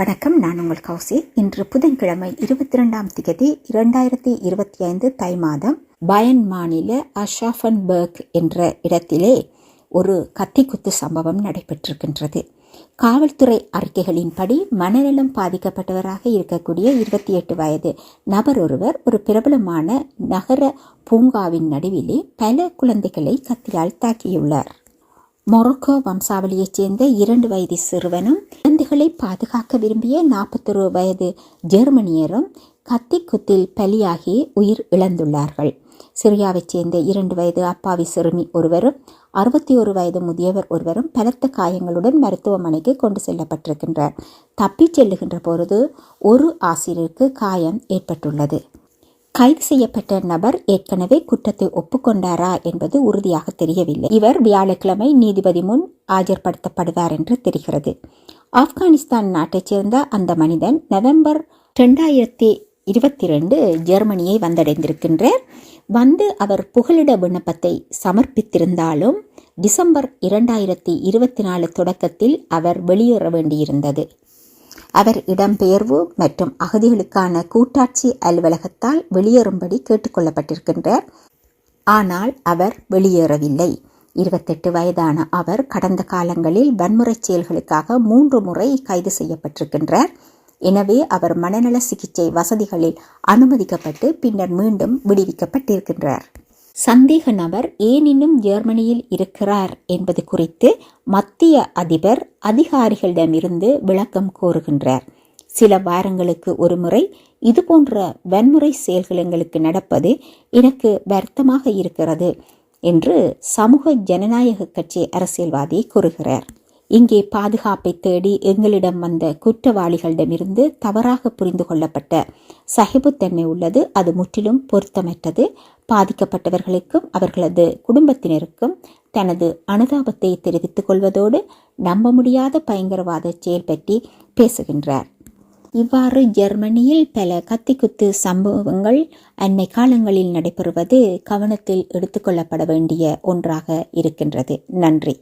வணக்கம் நான் உங்கள் கௌசி இன்று புதன்கிழமை இருபத்தி ரெண்டாம் திகதி இரண்டாயிரத்தி இருபத்தி ஐந்து தை மாதம் பயன் மாநில அஷாஃபன்பர்க் என்ற இடத்திலே ஒரு கத்திக்குத்து சம்பவம் நடைபெற்றிருக்கின்றது. காவல்துறை அறிக்கைகளின்படி மனநலம் பாதிக்கப்பட்டவராக இருக்கக்கூடிய இருபத்தி எட்டு வயது நபர் ஒருவர் ஒரு பிரபலமான நகர பூங்காவின் நடுவிலே பல குழந்தைகளை கத்தியால் தாக்கியுள்ளார். மொரோக்கோ வம்சாவளியைச் சேர்ந்த இரண்டு வயது சிறுவனும் குழந்தைகளை பாதுகாக்க விரும்பிய நாற்பத்தொரு வயது ஜெர்மனியரும் கத்தி குத்தில் பலியாகி உயிர் இழந்துள்ளார்கள். சிரியாவைச் சேர்ந்த இரண்டு வயது அப்பாவி சிறுமி ஒருவரும் அறுபத்தி ஒரு வயது முதியவர் ஒருவரும் பலத்த காயங்களுடன் மருத்துவமனைக்கு கொண்டு செல்லப்பட்டிருக்கின்றார் தப்பிச் செல்லுகின்ற பொழுது ஒரு ஆசிரியருக்கு காயம் ஏற்பட்டுள்ளது. கைது செய்யப்பட்ட நபர் ஏற்கனவே குற்றத்தை ஒப்புக்கொண்டாரா என்பது உறுதியாக தெரியவில்லை. இவர் வியாழக்கிழமை நீதிபதி முன் ஆஜர்படுத்தப்படுவார் என்று தெரிகிறது. ஆப்கானிஸ்தான் நாட்டைச் சேர்ந்த அந்த மனிதன் நவம்பர் ரெண்டாயிரத்தி இருபத்தி ரெண்டு ஜெர்மனியை வந்தடைந்திருக்கின்றார். வந்து அவர் புகலிட விண்ணப்பத்தை சமர்ப்பித்திருந்தாலும் டிசம்பர் இரண்டாயிரத்தி இருபத்தி நாலு தொடக்கத்தில் அவர் வெளியேற வேண்டியிருந்தது. அவர் இடம்பெயர்வு மற்றும் அகதிகளுக்கான கூட்டாட்சி அலுவலகத்தால் வெளியேறும்படி கேட்டுக்கொள்ளப்பட்டிருக்கின்றார் ஆனால் அவர் வெளியேறவில்லை. இருபத்தெட்டு வயதான அவர் கடந்த காலங்களில் வன்முறை செயல்களுக்காக மூன்று முறை கைது செய்யப்பட்டிருக்கின்றார். எனவே அவர் மனநல சிகிச்சை வசதிகளில் அனுமதிக்கப்பட்டு பின்னர் மீண்டும் விடுவிக்கப்பட்டிருக்கின்றார். சந்தேக நபர் ஏனினும் ஜெர்மனியில் இருக்கிறார் என்பது குறித்து மத்திய அதிபர் அதிகாரிகளிடமிருந்து விளக்கம் கோருகின்றார். சில வாரங்களுக்கு ஒரு முறை இதுபோன்ற வன்முறை செயல்கள் எங்களுக்கு நடப்பது எனக்கு வருத்தமாக இருக்கிறது என்று சமூக ஜனநாயக கட்சி அரசியல்வாதி கூறுகிறார். இங்கே பாதுகாப்பை தேடி எங்களிடம் வந்த குற்றவாளிகளிடமிருந்து தவறாக புரிந்து கொள்ளப்பட்ட சகிப்புத்தன்மை உள்ளது. அது முற்றிலும் பொருத்தமற்றது. பாதிக்கப்பட்டவர்களுக்கும் அவர்களது குடும்பத்தினருக்கும் தனது அனுதாபத்தை தெரிவித்துக் கொள்வதோடு நம்ப முடியாத பயங்கரவாத செயல் பற்றி பேசுகின்றார். இவ்வாறு ஜெர்மனியில் பல கத்திக்குத்து சம்பவங்கள் அண்மை காலங்களில் நடைபெறுவது கவனத்தில் எடுத்துக்கொள்ளப்பட வேண்டிய ஒன்றாக இருக்கின்றது. நன்றி.